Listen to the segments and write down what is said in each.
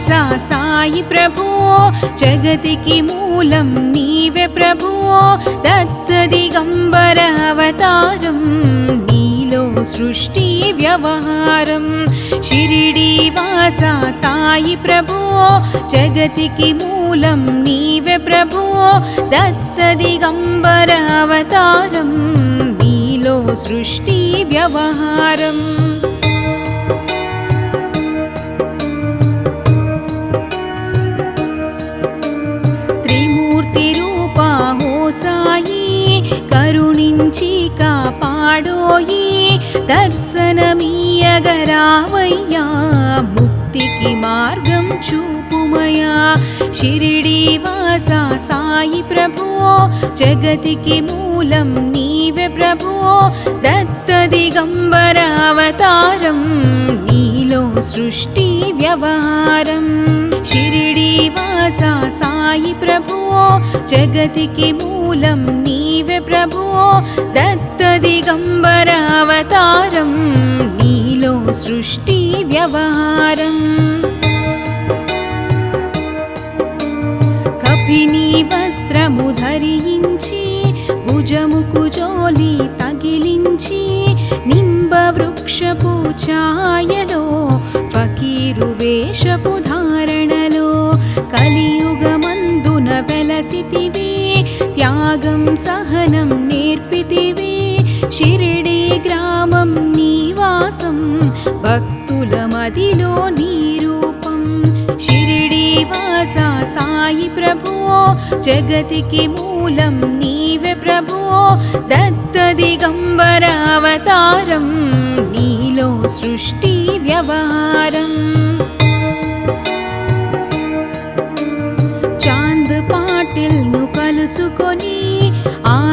सा सायि प्रभो जगति की मूलं नीवे प्रभु दत्तदिगम्बरावतारं नीलो सृष्टि व्यवहारं शिरिडि वासा साई प्रभु जगति की मूलं नीवे प्रभु दत्तदिगम्बरावतारं नीलो सृष्टि व्यवहारम् पाडोयि दर्शनमीयगरावय्या मार्गं चूपुमया शिरिडीवासा साई प्रभुवो जगति किमूलं नीव प्रभुवो दत्त नीलो सृष्टिव्यवहारम् शिरिडीवासा शिरडि वासा साई प्रभुवो जगति के मूलं नी ప్రభువో దత్తదిగంబరావతారం అవతారం నీలో సృష్టి వ్యవహారం. కపిని వస్త్రము ధరించి భుజముకు జోలి తగిలించి నింబ వృక్షపు ఛాయలో ఫకీరు వేషపు ధారణలో కలియుగమందున వెలసితివి त्यागं सहनं नेर्पितिवे शिरडे ग्रामं निवासं भक्तुलमदिलो नीरूपं शिरडीवासा सायि प्रभो जगति मूलं नीव प्रभो दत्तदिगम्बरावतारं नीलो सृष्टिव्यवहारम्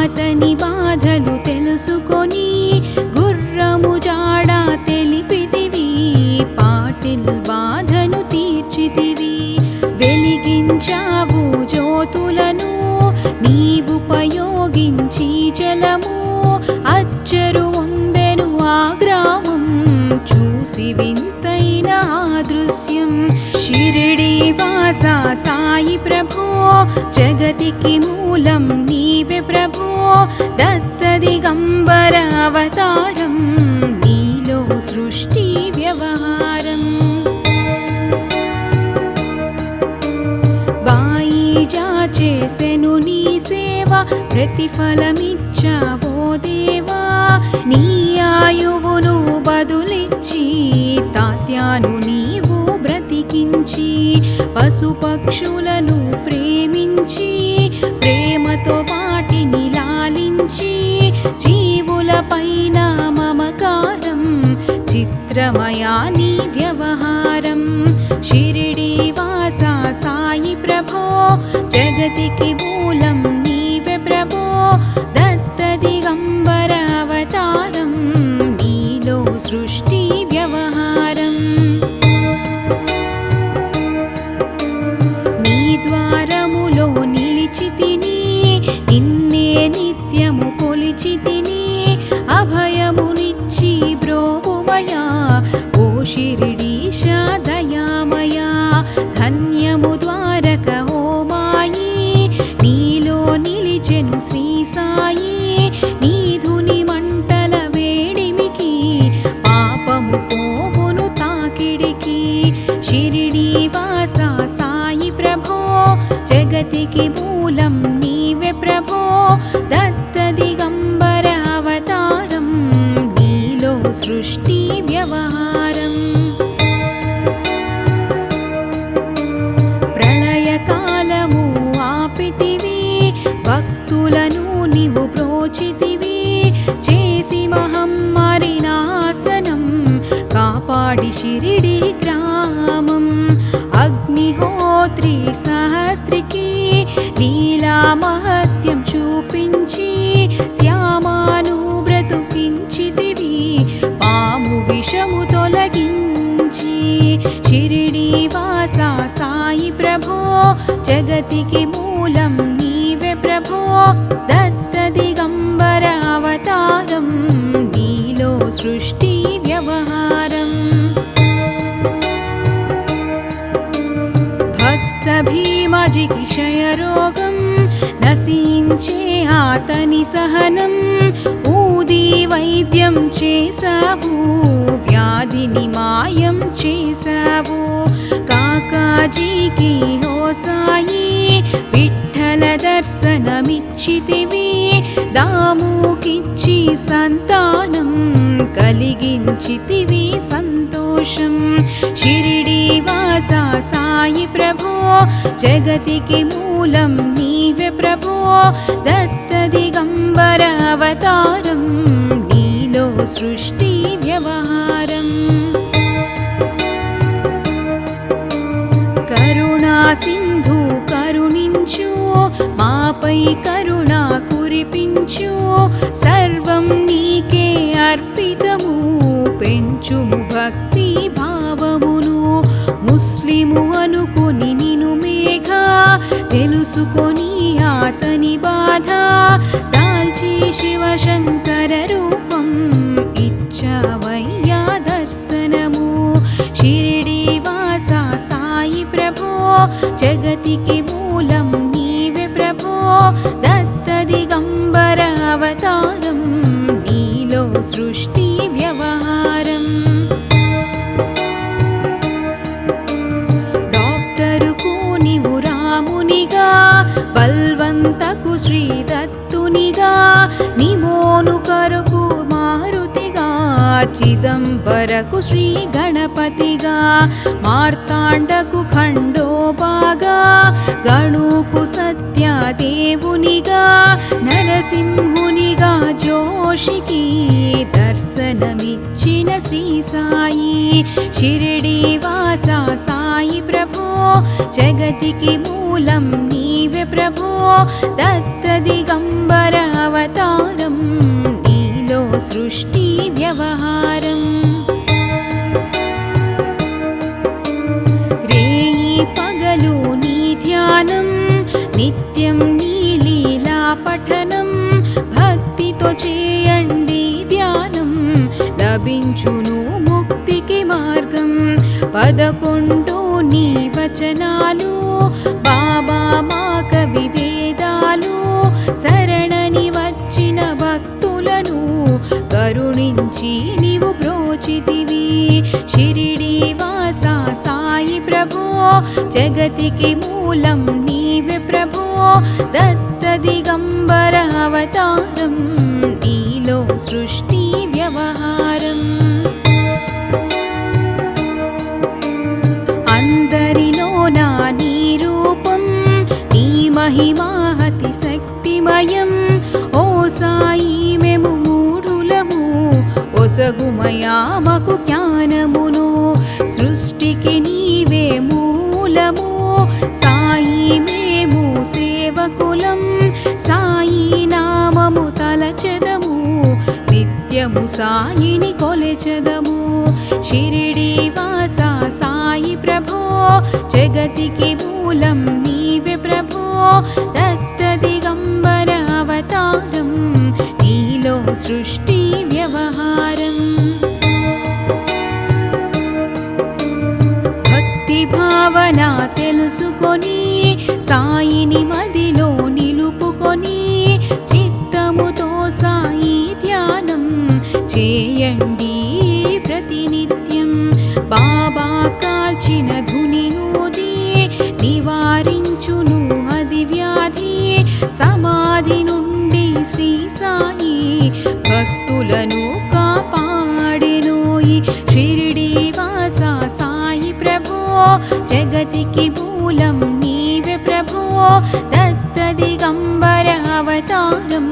అతని బాధలు తెలుసుకొని గుర్రము జాడ తెలిపితివి పాటిల్ బాధను తీర్చితివి. వెలిగించావు జ్యోతులను నీవుపయోగించి జలము. అచ్చరు ఉందెను ఆ గ్రామం చూసి వింతైన ఆ దృశ్యం. షిరిడి వాసా సాయి ప్రభో జగతికి మూలం నీ ప్రభో దత్త దిగంబర నీలో సృష్టి వ్యవహారం బాయిజా చేసెను నీ సేవ ప్రతిఫలమిచ్చావో దేవా నీ ఆయువును బదులిచ్చి తాత్యాను నీవు బ్రతికించి పశుపక్షులను ప్రేమించి ప్రేమతో यानि व्यवहारं शिरिडीवासा सायि प्रभो जगति किमूलं नीव प्रभो। మూలం నీవే ప్రభో. దత్త దిగంబరావతారం నీలో సృష్టి వ్యవహారం. ప్రళయకాలము ఆపితివి భక్తులను నీవు ప్రోచితివి. చేసి మహమ్మారి నాశనం కాపాడి షిరిడి గ్రామం. అగ్నిహోత్రి సహస్త్రికి మహత్యం చూపించి శ్యామాను బ్రతుకించితివి. పాము విషము తొలగించి షిరిడి వాసా సాయి ప్రభో జగతికి మూలం నీవే ప్రభో. దత్త దిగంబర అవతారం నీలో సృష్టి వ్యవహారం. భక్త రాజుకి క్షయరోగం े आतनि सहनम् ऊदी वैद्यं चेसा व्याधिनि मायं चे काकाजीकीसा विठ्ठल दर्शनमिच्छितिवि दामूकि सन्तानं कलितिवि सन्तोषं। शिरिडि वासा प्रभो जगतिके मूलं नीव्य प्रभो। దత్త దిగంబర నీలో సృష్టి వ్యవహారం. కరుణా సింధు కరుణించు మాపై కరుణ కురిపించు సర్వం నీకే అర్పితము పెంచుము భక్తి భావమును. ముస్లిము అనుకుని తెలుసుకొని అతని బాధ దాల్చి శివశంకర రూపం ఇచ్చవయ్యా దర్శనము షిరిడి వాస సాయి ప్రభో జగతికి మూలం నీవే ప్రభో దత్త దిగంబర అవతారం నీలో సృష్టి వ్యవహారం निरुतिग चिदम्बर श्री गणपतिग मार्ताण्डकोगु सत्यदे नरसिंहनिगोषिकी दर्शनमिच्छी सायि शिरडि वासी प्रभो जगति के मूलं नीवे प्रभो दत्तदिगम्बर అవతారం నీలో సృష్టి వ్యవహారం. రేయి పగలు నీ ధ్యానం నిత్యం నీ లీలా పఠనం. భక్తితో చేయండి ధ్యానం లభించును ముక్తికి మార్గం. పదకొండు నీ వచనాలు బాబా మా కవి వేదాలు సరే కరుణించి నీవు బ్రోచితివి షిరిడి వాస సాయి ప్రభో జగతికి మూలం నీవే ప్రభో దత్త దిగంబర అవతారం నీలో సృష్టి వ్యవహారం అందరిలో నా నీ రూపం నీ మహిమాహతి శక్తిమయం ఓ సాయి మేము మూఢులము ఒసగుమయామకు జ్ఞానమును సృష్టికి నీవే మూలము సాయి మేము సేవకులం సాయి నామము తలచెదము నిత్యము సాయిని కొలెచెదము షిరిడి వాస సాయి ప్రభో జగతికి మూలం నీవే ప్రభో దత్త దిగంబర అవతారం నీలో సృష్టి వ్యవహారం భక్తి భావన తెలుసుకొని సాయిని మదిలో నిలుపుకొని చిత్తముతో సాయి ధ్యానం చేయండి ప్రతినిత్యం. బాబా కాల్చిన ధుని ఊది నివారించును అది వ్యాధి సా భక్తులను కాపాడెనోయి. షిరిడి వాస సాయి ప్రభో జగతికి మూలం నీవే ప్రభో దత్త దిగంబర అవతారం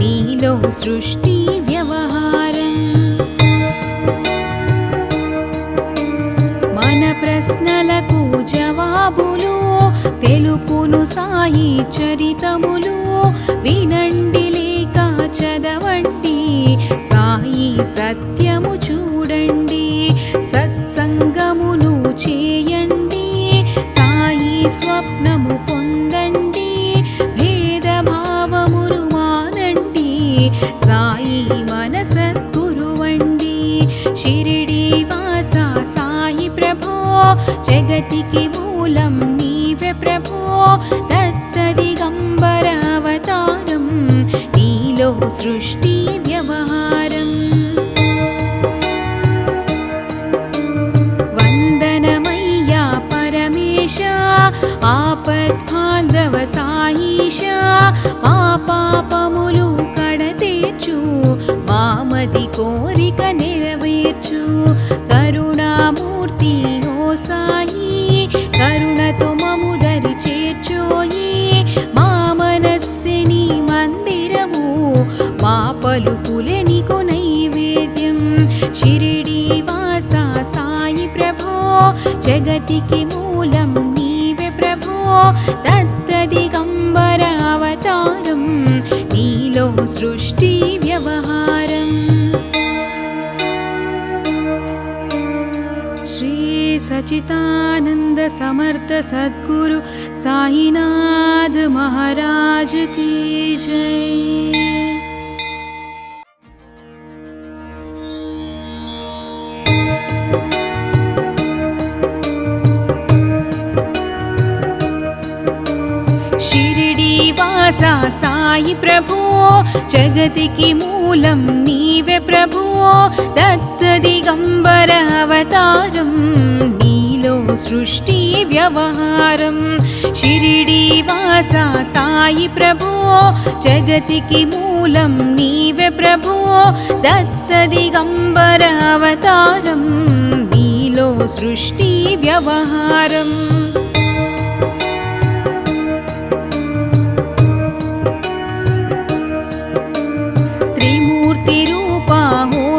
నీలో సృష్టి వ్యవహారం. మన ప్రశ్నలకు జవాబులు తెలుపును సాయి చరితములు. వినండి చదవండి. సాయి సత్యము చూడండి. సత్సంగమును చేయండి. సాయి స్వప్నము పొందండి. భేదభావమును మానండి. సాయి మనసద్గురువండి. షిరిడి వాస సాయి ప్రభో జగతికి మూలం నీవే ప్రభో. सृष्टिव्यवहारम्। वन्दनमय्या परमेशा आपद्वान्धव पापापमुलु आपापमुलु मामदि कोरिक कोरिकनिरवेचु करुणामूर्ति नो साई करुणतोममुद आपलु कुलिनिकु नैवेद्यं। शिरडी वासा साई प्रभो जगति किमूलं दीप्य प्रभो। तत्तदिगम्बरावतारं नीलं सृष्टिव्यवहारम् श्रीसचितानन्दसमर्थ सद्गुरु साहिनाथ महाराज के जय। వాస సాయి ప్రభో జగతికి మూలం నీవే ప్రభో దత్త దిగంబర అవతారం నీలో సృష్టి వ్యవహారం. షిరిడి వాస సాయి ప్రభో జగతికి మూలం నీవే ప్రభో దత్త దిగంబర అవతారం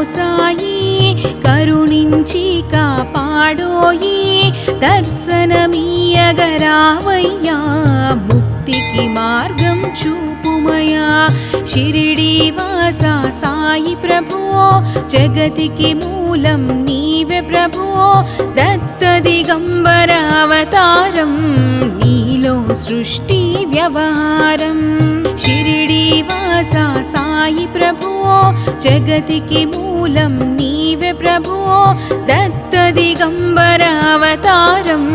సాయి కరుణించి కాపాడోయి దర్శనమీయగరావయ్యా ముక్తికి మార్గం చూపుమయా. షిరిడి వాస సాయి ప్రభో జగతికి మూలం నీవే ప్రభో. దత్త దిగంబర అవతారం నీలో సృష్టి వ్యవహారం. షిరిడి నివాస సాయి ప్రభువో జగతికి మూలం నీవే ప్రభువో దత్త దిగంబర అవతారం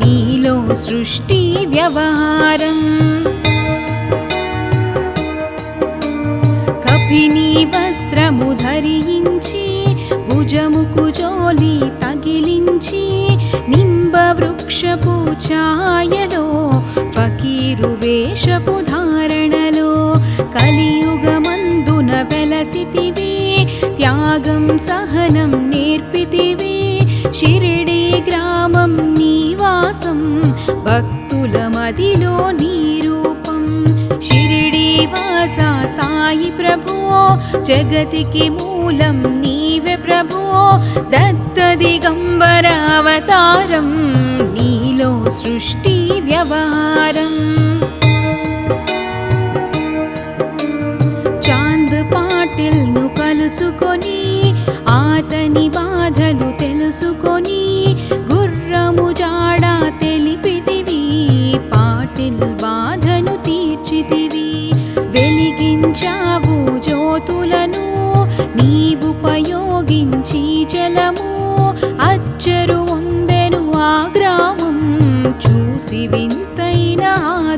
నీలో సృష్టి వ్యవహారం. కపిని వస్త్రము ధరించి భుజముకు జోలి తగిలించి నింబ వృక్షపు ఛాయలో ఫకీరు వేషపు ధారణ त्यागं सहनं नेर्पितिवे शिरडे ग्रामं नीवासं वक्तुलमधिलो नीरूपं। शिरडि वासायि प्रभो जगति किमूलं नीव प्रभो दत्तदिगम्बरावतारं नीलो सृष्टिव्यवहारम् అచ్చరు ఉందెను ఆ గ్రామం చూసి వింతైన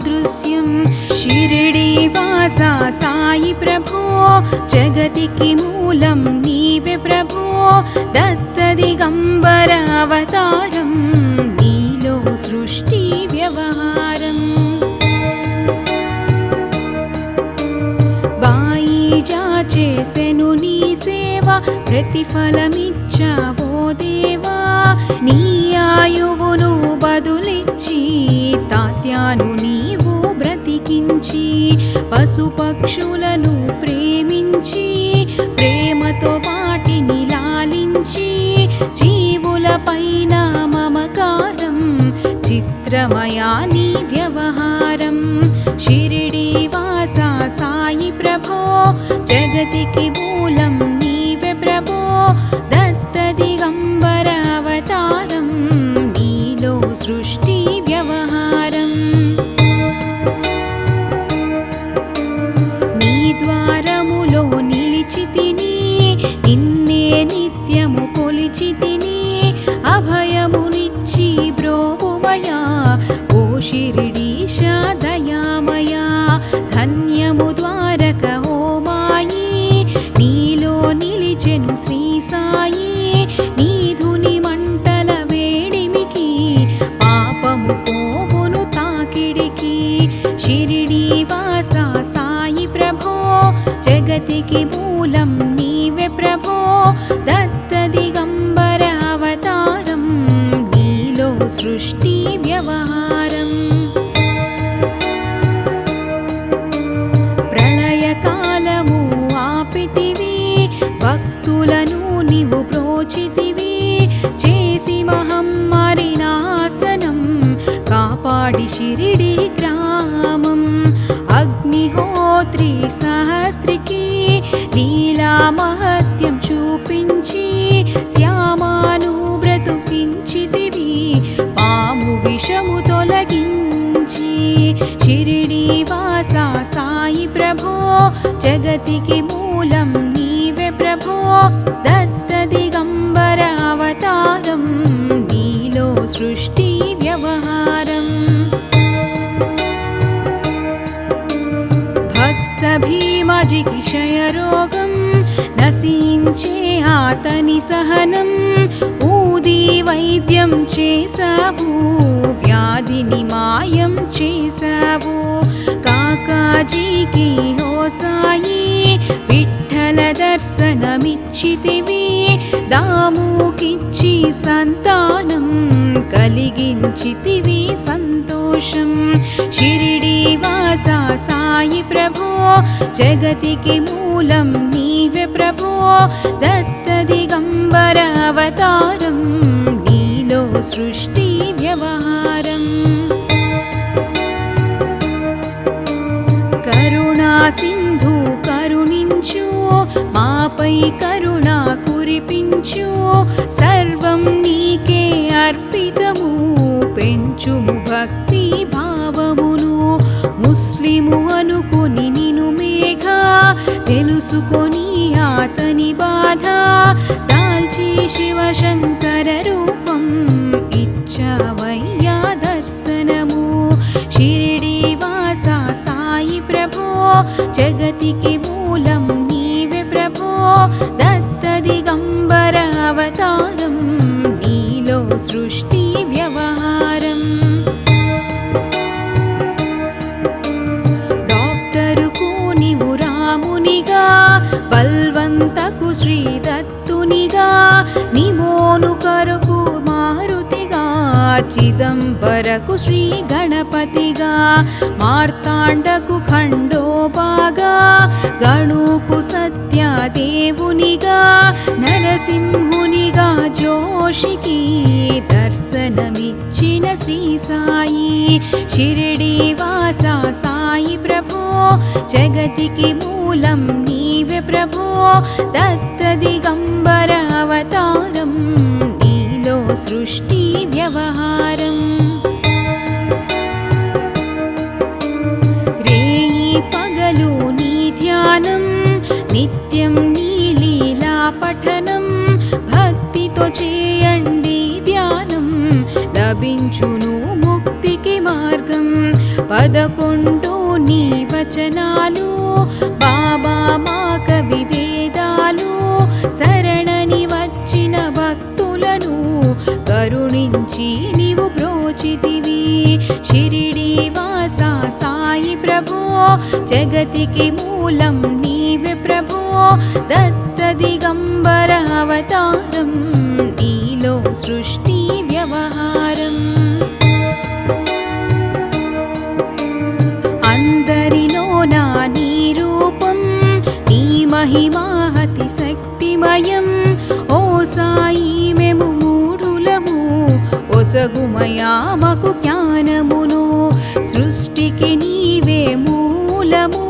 దృశ్యం. షిరిడి వాస సాయి ప్రభో జగతికి మూలం నీవే ప్రభో. దత్త దిగంబర అవతారం నీలో సృష్టి వ్యవహారం. బాయిజా చేసెను నీ సేవ ప్రతిఫలమిచ్చావో దేవా నీ ఆయువును బదులిచ్చి తాత్యాను నీవు బ్రతికించి పశుపక్షులను ప్రేమించి ప్రేమతో వాటిని లాలించి జీవుల పైన మమకారం చిత్రమయా నీ వ్యవహారం. షిరిడి వాస సాయి ప్రభో జగతికి మూలం నీవే ప్రభో ధన్యము ద్వారక ఓ మాయి నీలో నిలిచెను శ్రీ సాయి నీధుని మంటల వేడిమికి పాపము పోవును తాకిడికి. షిరిడి వాస సాయి ప్రభో జగతికి మూలం నీవే ప్రభో. దత్త దిగంబర అవతారం నీలో సృష్టి వ్యవహారం. భక్తులను నీవు ప్రోచితివి. చేసి మహమ్మారి నాశనం కాపాడి షిరిడి గ్రామం. అగ్నిహోత్రి సహస్త్రికి లీలా మహత్యం చూపించి శ్యామాను బ్రతుకించితివి. పాము విషము తొలగించి షిరిడి వాసా సాయి ప్రభో జగతికి మూలం నీ त्त दिगम्बरावतारम् सृष्टि व्यवहारम् भक्तभीमजिषयरोगं न सीञ्चे आतनि सहनं ऊदी वैद्यं चे स भू వ్యాధిని మాయం చేశావు. కాకాజీకి హో సాయి విఠల దర్శనమిచ్చితివి. దాముకిచ్చి సంతానం కలిగించితివి. సంతోషం షిరిడి వాస సాయి ప్రభో. జగతికి మూలం నీవే ప్రభో. దత్త దిగంబర అవతారం సృష్టి వ్యవహారం. కరుణా సింధు కరుణించు మాపై కరుణ కురిపించు సర్వం నీకే అర్పితము పెంచుము భక్తి భావమును. ముస్లిము అనుకుని నిను మేఘ తెలుసుకొని అతని బాధ దాల్చి శివశంకర రూప दर्शनमुसा प्रभो जगति किमूलं नीवि प्रभो। दत्तदिगम्बरावतारं नीलो सृष्टिव्यवहारम् व्यवहारम् डाक्टरु रामुनिगा बल्वन्तकु श्रीदत्तुनिगा नि चिदम्बरकु श्रीगणपतिगा श्रीगणपतिग मार्ताण्डकोपाग गणू सत्यदेवनिग नरसिंहुनिगोषिकी दर्शनमिच्छिन श्रीसाई शिरडि वास सायि प्रभो जगतिकि मूलं नीव प्रभो दत्तदिगम्बरावतारं नीलो सृष्टि ధ్యానం నిత్యం నీ లీలా పఠనం భక్తితో చేయండి ధ్యానం లభించును ముక్తికి మార్గం పదకొండు నీ వచనాలు బాబా మా కవివే కరుణించి నీవు బ్రోచితివి షిరిడి వాస సాయి ప్రభో జగతికి మూలం నీవే ప్రభో దత్త దిగంబర అవతారం నీలో సృష్టి వ్యవహారం అందరిలో నా నీ రూపం నీ మహిమాహతి శక్తిమయం ఓ సాయి మేము మూఢులము ఒసగుమయామకు జ్ఞానమును సృష్టికి నీవే మూలము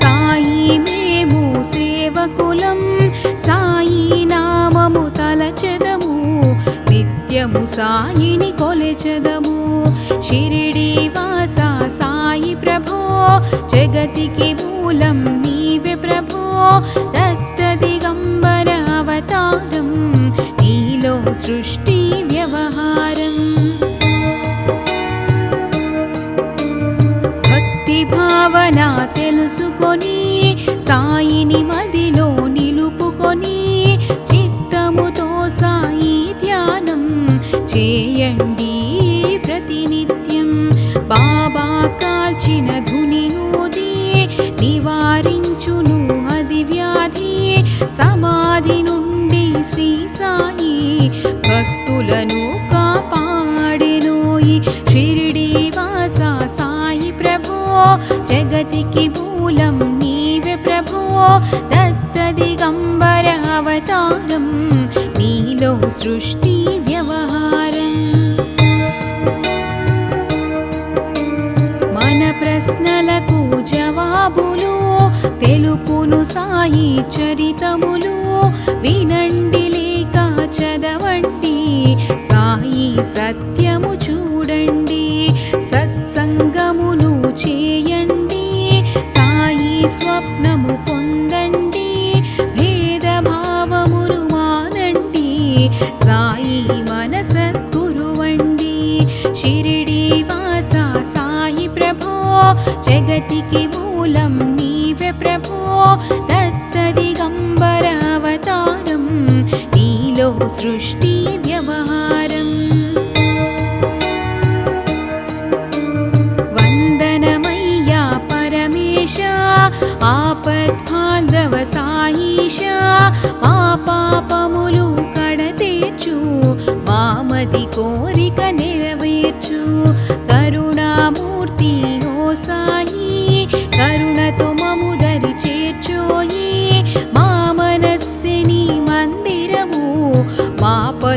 సాయి మేము సేవకులం సాయి నామము తలచెదము నిత్యము సాయిని కొలెచెదము షిరిడి వాస సాయి ప్రభో జగతికి మూలం నీవే ప్రభో దత్త దిగంబర అవతారం సృష్టి వ్యవహారం. భక్తి భావన తెలుసుకొని సాయిని మదిలో నిలుపుకొని చిత్తముతో సాయి ధ్యానం చేయండి ప్రతినిత్యం. బాబా కాల్చిన ధుని ఊది నివారించును అది వ్యాధి సమాధి నుండి శ్రీ సాయి భక్తులను కాపాడెనోయి షిరిడి వాస సాయి ప్రభో జగతికి మూలం నీవే ప్రభో దత్త దిగంబర అవతారం నీలో సృష్టి తెలుపును సాయి చరితములు వినండి లేక చదవండి. సాయి సత్యము చూడండి సత్సంగమును చేయండి. సాయి స్వప్నము పొందండి భేదభావములు మానండి. సాయి మనసద్గురువండి. షిరిడి వాస సాయి ప్రభో జగతికి మూలం वतारम् नीलो सृष्टिव्यवहारम् वन्दनमय्या परमेश आपद्वसाईषा पापापमुलु कडतेचु मामदि कोरिकनिर्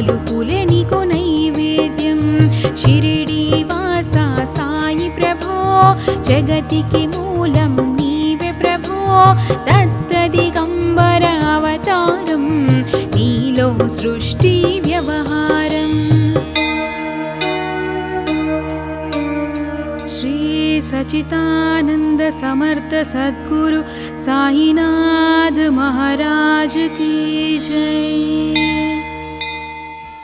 लुकुलिनिकु नैवेद्यं शिरडी वासा साई प्रभो जगति किमूलं नीप प्रभो तदधिगम्बरावतारं नीलो सृष्टिव्यवहारम् श्रीसचितानन्द समर्थ सद्गुरु साहिनाथ महाराजके जय।